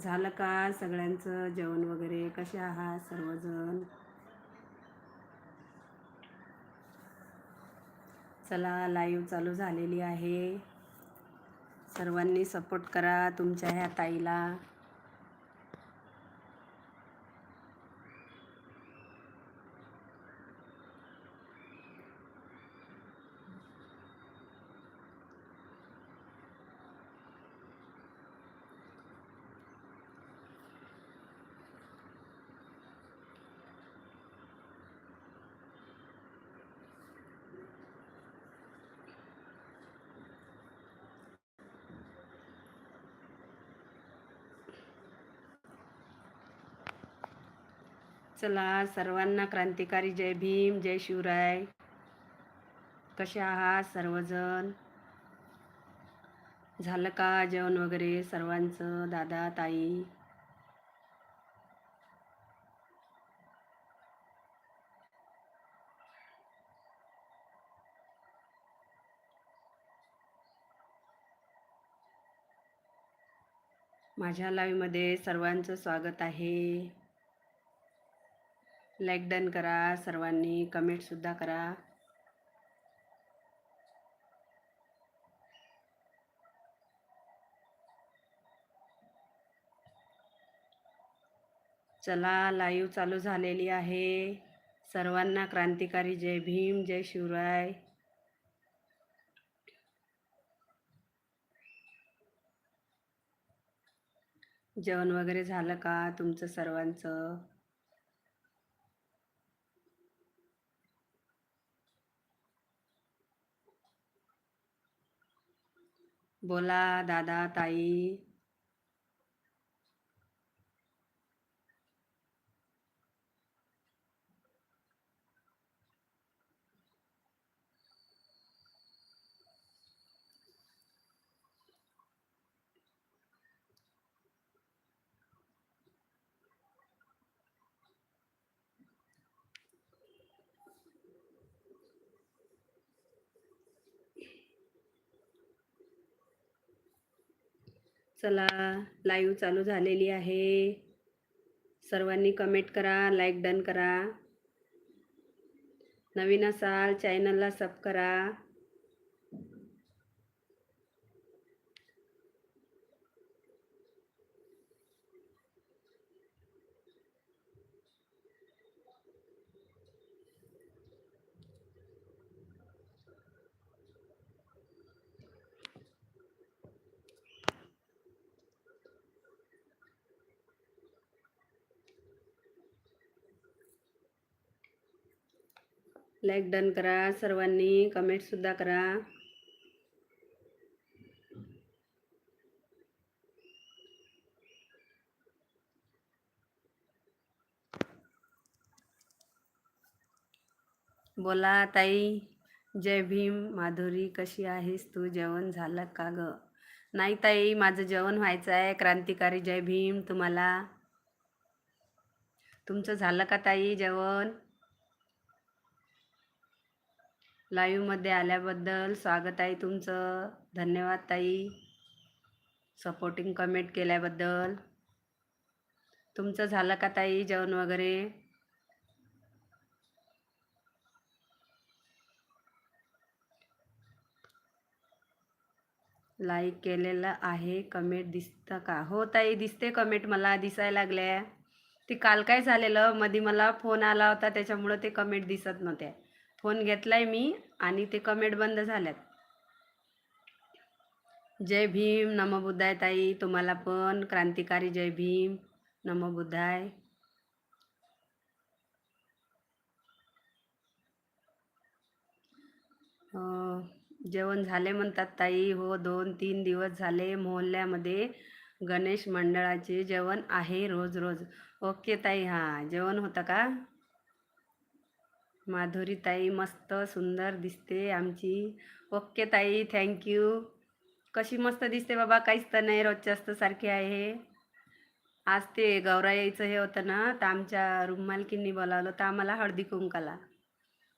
झालं का सगळ्यांचं जेवण वगैरे? कसे आहात सर्वजण? चला लाईव्ह चालू झालेली आहे. सर्वांनी सपोर्ट करा तुमच्या ह्या ताईला. चला सर्वांना क्रांतिकारी जय भीम जय शिवराय. कसे आहात सर्वजण? झालं का जेवण वगैरे सर्वांचं दादा ताई? माझ्या लाईव्हमध्ये सर्वांचं स्वागत आहे. लाईक डन करा सर्वांनी कमेंटसुद्धा करा. चला लाईव्ह चालू झालेली आहे. सर्वांना क्रांतिकारी जय भीम जय शिवराय. जेवण वगैरे झालं का तुमचं सर्वांचं? बोला दादा ताई चला लाईव्ह चालू झालेली आहे. सर्वांनी कमेंट करा लाईक डन करा. नवीन असाल चॅनलला सब करा. लाईक डन करा सर्वांनी कमेंटसुद्धा करा. बोला ताई जय भीम. माधुरी कशी आहेस तू? जेवण झालं का ग? नाही ताई माझं जेवण व्हायचं आहे. क्रांतिकारी जय भीम तुम्हाला. तुमचं झालं का ताई जेवण? लाईव्हमध्ये आल्याबद्दल स्वागत आहे तुमचं. धन्यवाद ताई. सपोर्टिंग कमेंट केल्याबद्दल. तुमचं झालं का ताई जेवण वगैरे? लाईक केलेलं आहे कमेंट दिसतं का? हो ताई दिसते कमेंट मला दिसायला लागल्या. ती काल काय झालेलं? मध्ये मला फोन आला होता त्याच्यामुळं ते कमेंट दिसत नव्हत्या. फोन घेतलाय मी आणि ते कमेंट बंद झाल्यात. जय भीम नम बुद्धाय ताई तुम्हाला पण. क्रांतिकारी जय भीम नम बुद्धाय. जेवण झाले म्हणतात ताई. हो दोन तीन दिवस झाले मोहल्ल्यामध्ये गणेश मंडळाचे जेवण आहे रोज रोज. ओके ताई हां. जेवण होतं का? माधुरी ताई मस्त सुंदर दिसते आमची. ओके ताई थँक्यू कशी मस्त दिसते बाबा काहीच तर नाही रोजच्या असतं सारखी आहे. आज ते यायचं हे होतं ना तर आमच्या रूम मालकींनी बोलावलं तर आम्हाला हळदी कुंकाला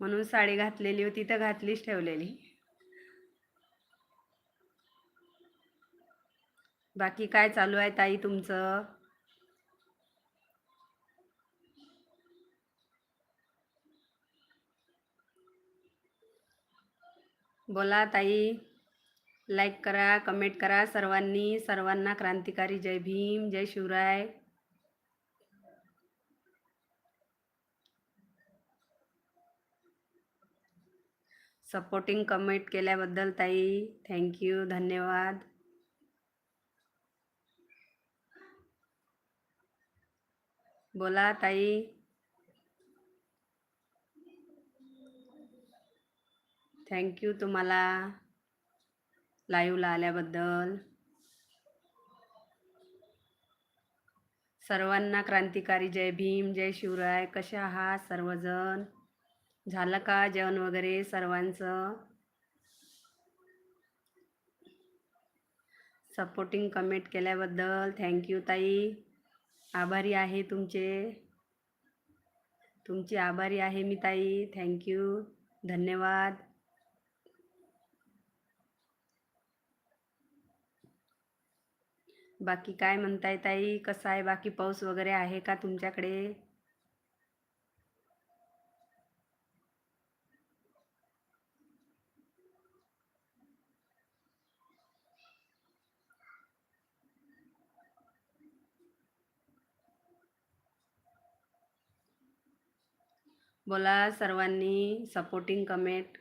म्हणून साडी घातलेली होती तर घातलीच ठेवलेली. बाकी काय चालू आहे ताई तुमचं? बोला, ताई लाईक करा कमेंट करा, सर्वांनी, सर्वांना क्रांतिकारी जय भीम, जय शिवराय. सपोर्टिंग कमेंट के केल्याबद्दल, ताई थँक्यू धन्यवाद. बोला, ताई थँक्यू तुम्हाला लाईव्हला आल्याबद्दल. सर्वांना क्रांतिकारी जय भीम जय शिवराय. कशा आहात सर्वजण? झालं का जेवण वगैरे सर्वांचं? सपोर्टिंग कमेंट केल्याबद्दल. थँक्यू ताई. आभारी आहे तुमचे. तुमची आभारी आहे मी ताई. थँक्यू धन्यवाद. बाकी काय म्हणताय ताई? कसं आहे? बाकी पाऊस वगैरे आहे का तुमच्याकडे? बोला सर्वांनी सपोर्टिंग कमेंट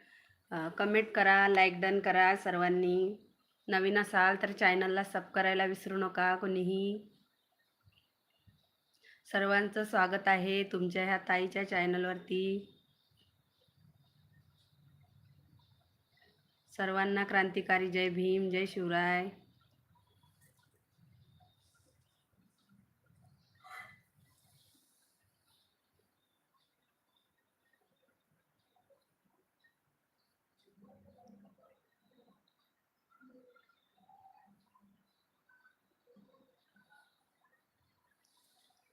कमेंट करा लाईक डन करा सर्वांनी. नवीन असाल तर चॅनलला सब करायला विसरू नका कोणीही. सर्वांचं स्वागत आहे तुमच्या ह्या ताईच्या चॅनलवरती सर्वांना क्रांतिकारी जय भीम जय शिवराय.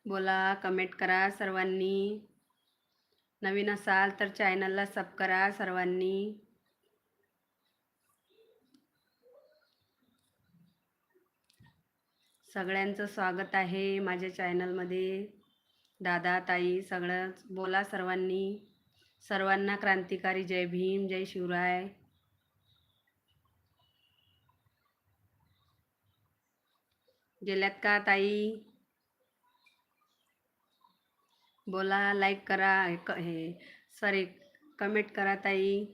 बोला कमेंट करा सर्वांनी. नवीन असाल तर चॅनलला सब करा सर्वांनी. सगळ्यांचं स्वागत आहे माझ्या चॅनलमध्ये दादा ताई सगळंच बोला सर्वांनी. सर्वांना क्रांतिकारी जय भीम जय शिवराय. गेल्यात का ताई? बोला लाईक करा हे क- हे सॉरी कमेंट करा ताई.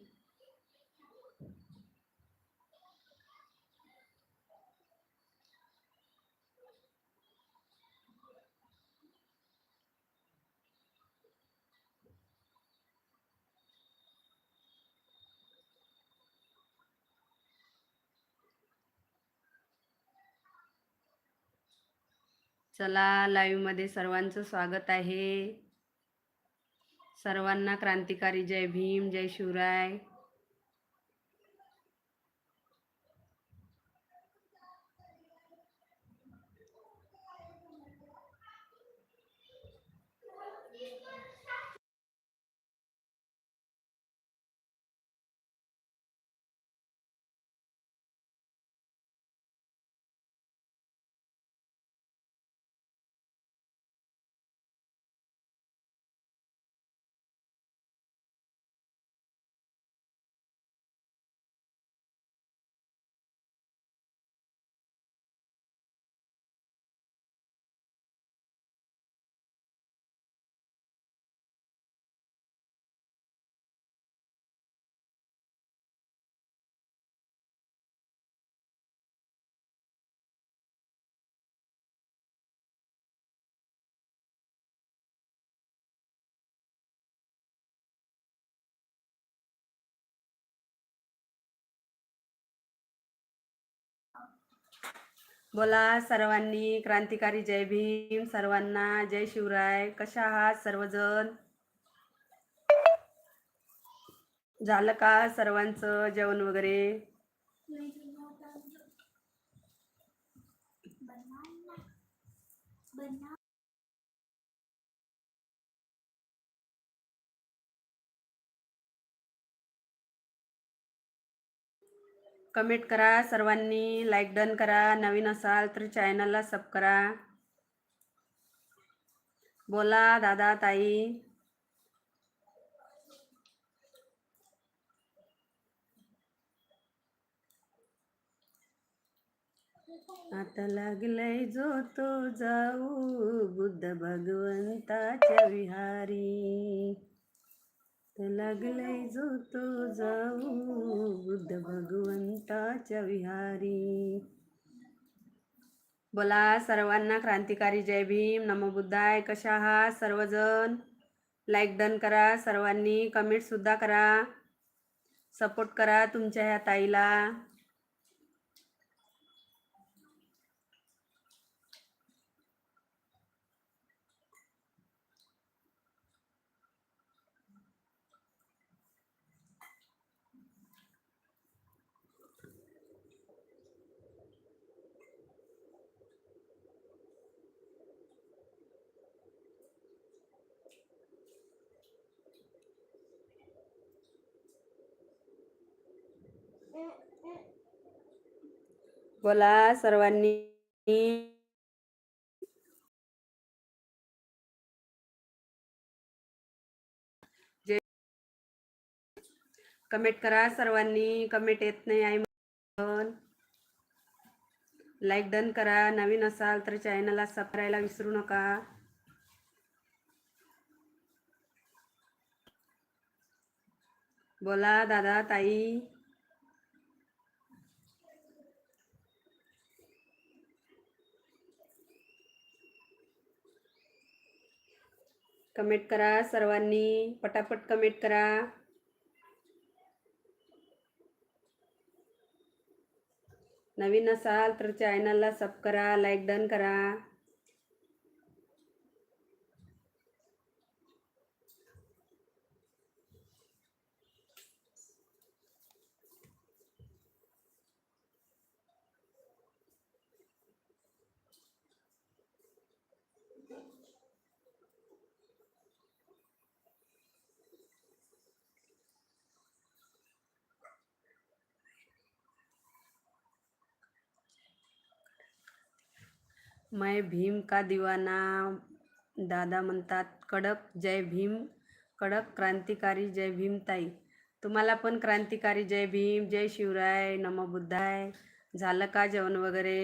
चला लाईव्हमध्ये सर्वांचं स्वागत आहे. सर्वांना क्रांतिकारी जय भीम जय शिवराय. बोला सर्वांनी. क्रांतिकारी जय भीम. सर्वांना जय शिवराय. कशा आहात सर्वजण? झालं का सर्वांचं जेवण वगैरे? कमेंट करा सर्वांनी लाईक डन करा नवीन असाल तर चॅनलला सब करा. बोला दादा ताई. आता लागलंय जो तो जाऊ बुद्ध भगवंताच्या विहारी. लागलाय जो तो जाऊ बुद्ध भगवंताच्या विहारी. बोला सर्वांना क्रांतिकारी जय भीम. नमो बुद्धाय कशा आहात सर्वजण? लाईक डन करा. सर्वांनी कमेंटसुद्धा करा. सपोर्ट करा तुमच्या ह्या ताईला. बोला सर्वांनी. कमेंट करा सर्वांनी. कमेंट येत नाही आई म्हणून. लाईक डन करा. नवीन असाल तर चॅनलला सबस्क्राईबला विसरू नका. बोला दादा ताई. कमेंट करा सर्वांनी पटापट कमेंट करा. नवीन असाल तर चॅनलला सब करा लाईक डन करा. मैं भीम का दिवाना दादा म्हणतात कडक जय भीम कडक क्रांतिकारी जय भीम ताई. तुम्हाला पण क्रांतिकारी जय भीम जय शिवराय नमो बुद्धाय. झालं का जेवण वगैरे?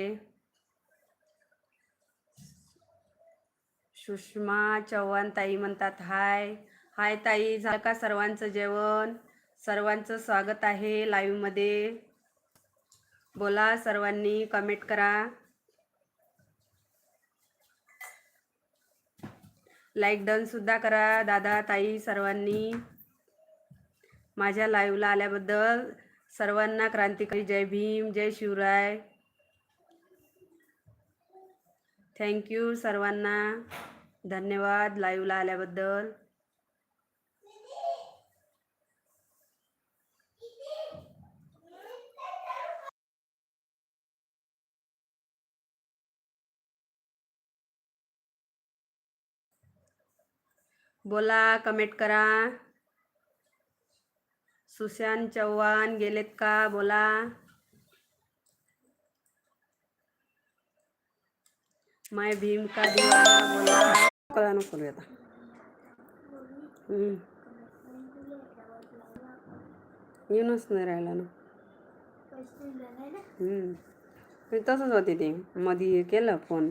सुषमा चव्हाण ताई म्हणतात हाय हाय ताई झालं का सर्वांचं जेवण? सर्वांचं स्वागत आहे लाईव्हमध्ये बोला सर्वांनी कमेंट करा. लाईक डन सुद्धा करा दादा ताई सर्वांनी. माझ्या लाईव्हला आल्याबद्दल सर्वांना क्रांतिकारी जय भीम जय शिवराय. थँक्यू सर्वांना. धन्यवाद लाईव्हला आल्याबद्दल. बोला कमेंट करा. सुशांत चव्हाण गेलेत का? बोला. मैं भीम का दिवा? बोला. कळा नको आता. येऊनच नाही राहिला ना. हम्म. ते तसंच होते ते. मध्ये केलं फोन.